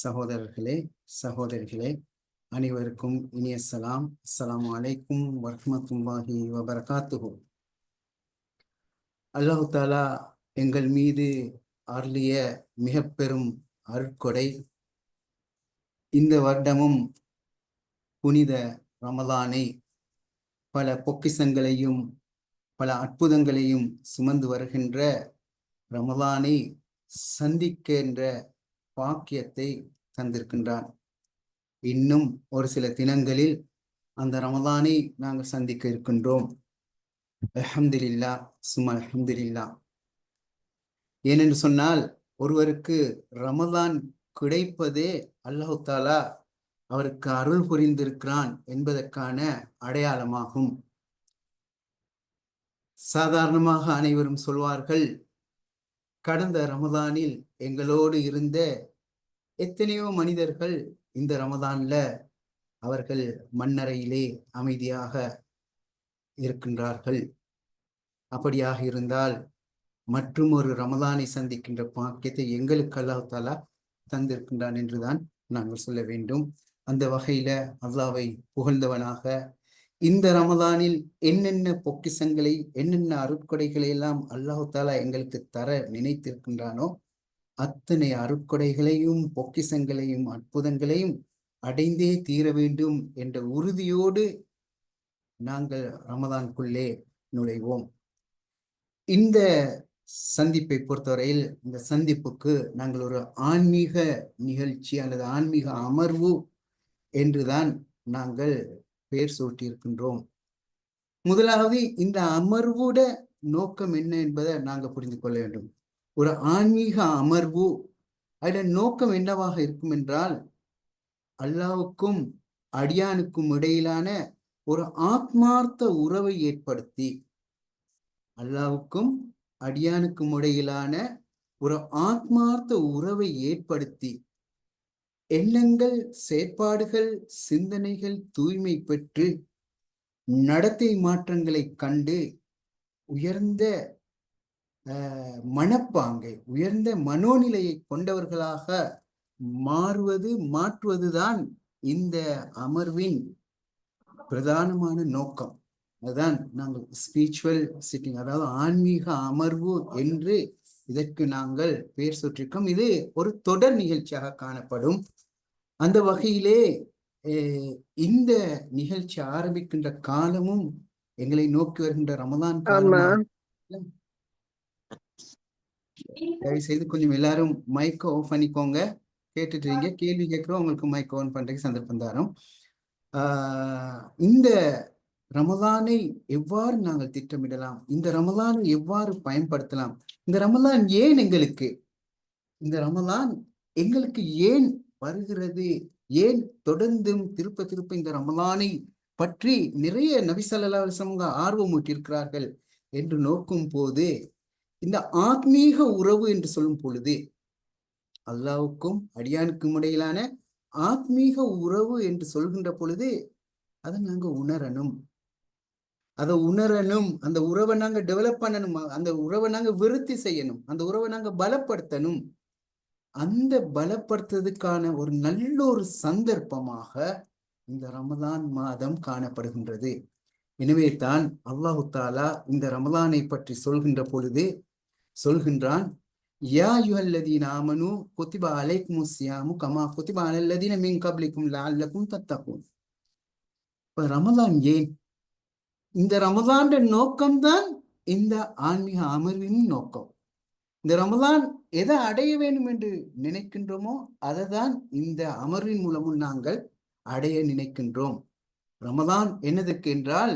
சகோதரர்களே சகோதரிகளே அனைவருக்கும் இனிய சலாம். அஸ்லாம் அலைக்கும் வரஹ்மத்துல்லாஹி வபரகாத்துஹோ. அல்லாஹு தாலா எங்கள் மீது அருளிய மிக பெரும் அருட்கொடை இந்த வருடமும் புனித ரமலானை பல பொக்கிசங்களையும் பல அற்புதங்களையும் சுமந்து வருகின்ற ரமலானை சந்திக்கின்ற பாக்கியத்தை தந்திருக்கின்றான். இன்னும் ஒரு சில தினங்களில் அந்த ரமதானை நாங்கள் சந்திக்க இருக்கின்றோம். அஹம்துலில்லா சும்மா அஹம்துலில்லா ஏனென்று சொன்னால் ஒருவருக்கு ரமதான் கிடைப்பதே அல்லாஹு தாலா அவருக்கு அருள் புரிந்திருக்கிறான் என்பதற்கான அடையாளமாகும். சாதாரணமாக அனைவரும் சொல்வார்கள் கடந்த ரமதானில் எங்களோடு இருந்த எத்தனையோ மனிதர்கள் இந்த ரமதான்ல அவர்கள் மண்ணறையிலே அமைதியாக இருக்கின்றார்கள். அப்படியாக இருந்தால் மற்றும் ஒரு ரமதானை சந்திக்கின்ற பாக்கியத்தை எங்களுக்கு அல்லாஹ் தாலா தந்திருக்கின்றான் என்றுதான் நாங்கள் சொல்ல வேண்டும். அந்த வகையில அல்லாவை புகழ்ந்தவனாக இந்த ரமதானில் என்னென்ன பொக்கிசங்களை என்னென்ன அருட்கொடைகளை எல்லாம் அல்லாஹு தாலா எங்களுக்கு தர நினைத்திருக்கின்றானோ அத்தனை அருட்கொடைகளையும் பொக்கிசங்களையும் அற்புதங்களையும் அடைந்தே தீர வேண்டும் என்ற உறுதியோடு நாங்கள் ரமதான்குள்ளே நுழைவோம். இந்த சந்திப்பை பொறுத்தவரையில் இந்த சந்திப்புக்கு நாங்கள் ஒரு ஆன்மீக நிகழ்ச்சி அல்லது ஆன்மீக அமர்வு என்றுதான் நாங்கள் பெயர் சூட்டியிருக்கின்றோம். முதலாவது இந்த அமர்வோட நோக்கம் என்ன என்பதை நாங்கள் புரிந்து கொள்ள வேண்டும். ஒரு ஆன்மீக அமர்வு அதில் நோக்கம் என்னவாக இருக்கும் என்றால் அல்லாவுக்கும் அடியானுக்கும் இடையிலான ஒரு ஆத்மார்த்த உறவை ஏற்படுத்தி அல்லாவுக்கும் அடியானுக்கும் இடையிலான ஒரு ஆத்மார்த்த உறவை ஏற்படுத்தி எண்ணங்கள் செயற்பாடுகள் சிந்தனைகள் தூய்மை பெற்று நடத்தை மாற்றங்களை கண்டு உயர்ந்த மனப்பாங்கை உயர்ந்த மனோநிலையை கொண்டவர்களாக மாறுவது மாற்றுவதுதான் இந்த அமர்வின் பிரதானமான நோக்கம். அதுதான் நாங்கள் ஸ்பிரிச்சுவல் சிட்டிங் அதாவது ஆன்மீக அமர்வு என்று இதற்கு நாங்கள் பெயர் சுற்றிருக்கோம் இது ஒரு தொடர் நிகழ்ச்சியாக காணப்படும். அந்த வகையிலே இந்த நிகழ்ச்சி ஆரம்பிக்கின்ற காலமும் எங்களை நோக்கி வருகின்ற ரமதான் காலம் தயவு செய்து கொஞ்சம் எல்லாரும் மைக்க ஆஃப் பண்ணிக்கோங்க. கேட்டுட்டு கேள்வி கேட்கிறோம். உங்களுக்கு மைக் ஆன் பண்றதுக்கு சந்தர்ப்பம் தரோம். இந்த ரமலானை எவ்வாறு நாங்கள் திட்டமிடலாம்? இந்த ரமலானை எவ்வாறு பயன்படுத்தலாம்? இந்த ரமலான் ஏன் எங்களுக்கு? இந்த ரமலான் எங்களுக்கு ஏன் வருகிறது? ஏன் தொடர்ந்தும் திருப்ப திருப்ப இந்த ரமலானை பற்றி நிறைய நபிசல்லா சமூக ஆர்வம் ஊட்டியிருக்கிறார்கள் என்று நோக்கும் போது இந்த ஆத்மீக உறவு என்று சொல்லும் பொழுது அல்லாவுக்கும் அடியானுக்கும் இடையிலான ஆத்மீக உறவு என்று சொல்கின்ற பொழுது அதை நாங்க உணரணும். அதை உணரணும். அந்த உறவை நாங்க டெவலப் பண்ணணும். அந்த உறவை நாங்க விருத்தி செய்யணும். அந்த உறவை நாங்க பலப்படுத்தணும். அந்த பலப்படுத்துறதுக்கான ஒரு நல்ல ஒரு சந்தர்ப்பமாக இந்த ரமதான் மாதம் காணப்படுகின்றது. எனவே தான் அல்லாஹு தாலா இந்த ரமலானை பற்றி சொல்கின்ற பொழுது சொல்கின்றான் யா யுஹல்லதீன ஆமனு குத்திபா அலைக்கும் சியாமு கமா குத்திபா அலல்லதீன மின் கப்லிக்கும் லால்லக்கும் தத்தக்கும் இப்ப ரமதான் ஏன்? இந்த ரமலான் நோக்கம்தான் இந்த ஆன்மீக அமர்வின் நோக்கம். இந்த ரமதான் எதை அடைய வேண்டும் என்று நினைக்கின்றோமோ அதை தான் இந்த அமர்வின் மூலமும் நாங்கள் அடைய நினைக்கின்றோம். ரமதான் என்னதுக்கு என்றால்